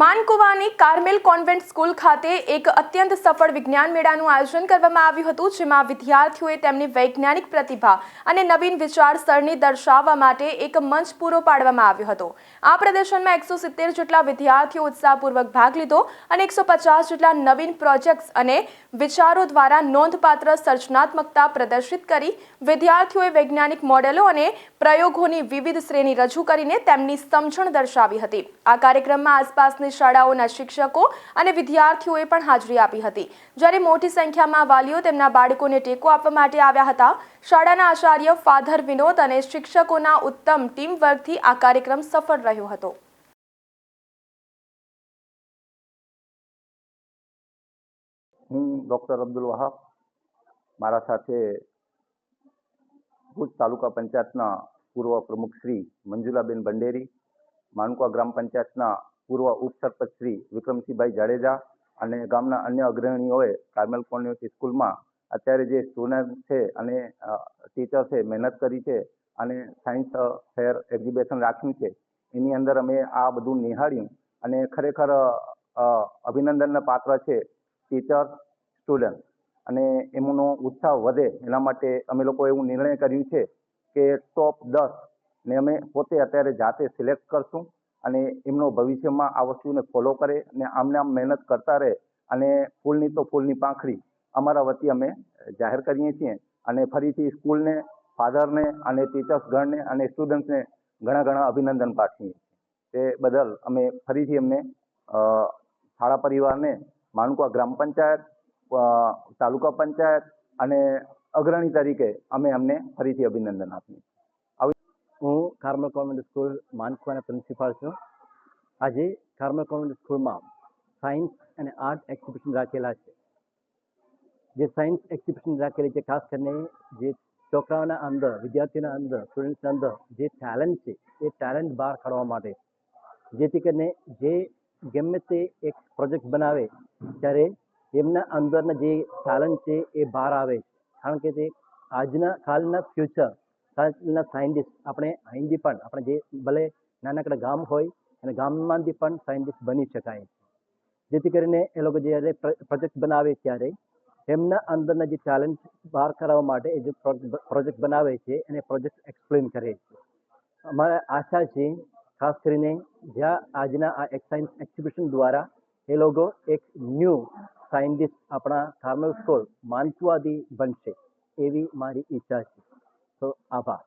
માનકુવાની Carmel convent school ખાતે એક અત્યંત સફળ વિજ્ઞાન મેળાનું આયોજન કરવામાં આવ્યું હતું, જેમાં વિદ્યાર્થીઓએ તેમની વૈજ્ઞાનિક પ્રતિભા અને નવીન વિચારસરણી દર્શાવવા માટે એક મંચ પૂરો પાડવામાં આવ્યો હતો. આ પ્રદર્શનમાં એકસો સિત્તેર જેટલા વિદ્યાર્થીઓ ઉત્સાહપૂર્વક ભાગ લીધો અને એકસો પચાસ જેટલા નવીન પ્રોજેક્ટ્સ અને વિચારો દ્વારા નોંધપાત્ર સર્જનાત્મકતા પ્રદર્શિત કરી. વિદ્યાર્થીઓએ વૈજ્ઞાનિક મોડેલો અને પ્રયોગોની વિવિધ શ્રેણી રજૂ કરીને તેમની સમજણ દર્શાવી હતી. આ કાર્યક્રમમાં આસપાસની શાળાઓના શિક્ષકો અને વિદ્યાર્થીઓએ પણ હાજરી આપી હતી. જ્યારે મોટી સંખ્યામાં વાલીઓ તેમના બાળકોને ટેકો આપવા માટે આવ્યા હતા, શાળાના આચાર્ય ફાધર વિનોદ અને શિક્ષકોના ઉત્તમ ટીમવર્કથી આ કાર્યક્રમ સફળ રહ્યો હતો. હું ડૉક્ટર અબ્દુલ વહાબ. મારા સાથે ભુજ તાલુકા પંચાયતના પૂર્વ પ્રમુખ શ્રી મંજુલાબેન ભંડેરી માનકુવા ગ્રામ પંચાયતના પૂર્વ ઉપસરપંચ શ્રી વિક્રમસિંહભાઈ જાડેજા અને ગામના અન્ય અગ્રણીઓએ કાર્મેલ કોન્વેન્ટ સ્કૂલમાં અત્યારે જે સ્ટુડન્ટ છે અને ટીચર છે, મહેનત કરી છે અને સાયન્સ ફેર એક્ઝિબિશન રાખ્યું છે, એની અંદર અમે આ બધું નિહાળ્યું અને ખરેખર અભિનંદનના પાત્ર છે ટીચર સ્ટુડન્ટ અને એમનો ઉત્સાહ વધે એના માટે અમે લોકો એવું નિર્ણય કર્યું છે કે ટોપ દસ ને અમે પોતે અત્યારે જાતે સિલેક્ટ કરશું. અને એમનો ભવિષ્યમાં આ વસ્તુને ફોલો કરે અને આમને આમ મહેનત કરતા રહે અને ફૂલની તો ફૂલની પાંખડી અમારા વતી અમે જાહેર કરીએ છીએ અને ફરીથી સ્કૂલને, ફાધરને અને ટીચર્સ ગણને અને સ્ટુડન્ટ્સને ઘણા ઘણા અભિનંદન પાઠવીએ તે બદલ અમે ફરીથી અમને શાળા પરિવારને માનકુવા ગ્રામ પંચાયત તાલુકા પંચાયત અને અગ્રણી તરીકે અમે અમને ફરીથી અભિનંદન આપીએ. હું કાર્મલ કોન્વેન્ટ સ્કૂલ માનકુવાના પ્રિન્સિપાલ છું. આજે કાર્મલ કોન્વેન્ટ સ્કૂલમાં સાયન્સ અને આર્ટ એક્ઝિબિશન રાખેલા છે. જે સાયન્સ એક્ઝિબિશન રાખેલી છે, ખાસ કરીને જે છોકરાઓના અંદર, વિદ્યાર્થીઓના અંદર સ્ટુડન્ટ્સના અંદર જે ટેલેન્ટ છે, એ ટેલેન્ટ બહાર કાઢવા માટે. જેથી કરીને જે ગમે તે એક પ્રોજેક્ટ બનાવે, ત્યારે એમના અંદરના જે ટેલેન્ટ છે, એ બહાર આવે. કારણ કે તે આજના કાલના ફ્યુચર કાલના સાયન્ટિસ્ટ, આપણે અહીંથી પણ, આપણે જે ભલે નાનકડા ગામ હોય અને ગામમાંથી પણ સાયન્ટિસ્ટ બની શકાય જેથી કરીને એ લોકો જ્યારે પ્રોજેક્ટ બનાવે ત્યારે, એમના અંદરના જે ટેલેન્ટ બહાર કરાવવા માટે એ જે પ્રોજેક્ટ બનાવે છે, એને પ્રોજેક્ટ એક્સપ્લેન કરે છે. અમારે આશા છે, ખાસ કરીને જ્યાં આજના આ એક સાયન્સ એક્ઝિબિશન દ્વારા એ લોકો એક ન્યૂ સાયન્ટિસ્ટ આપણા કાર્મલ સ્કોર માનસવાદી બનશે, એવી મારી ઈચ્છા છે. તો આભાર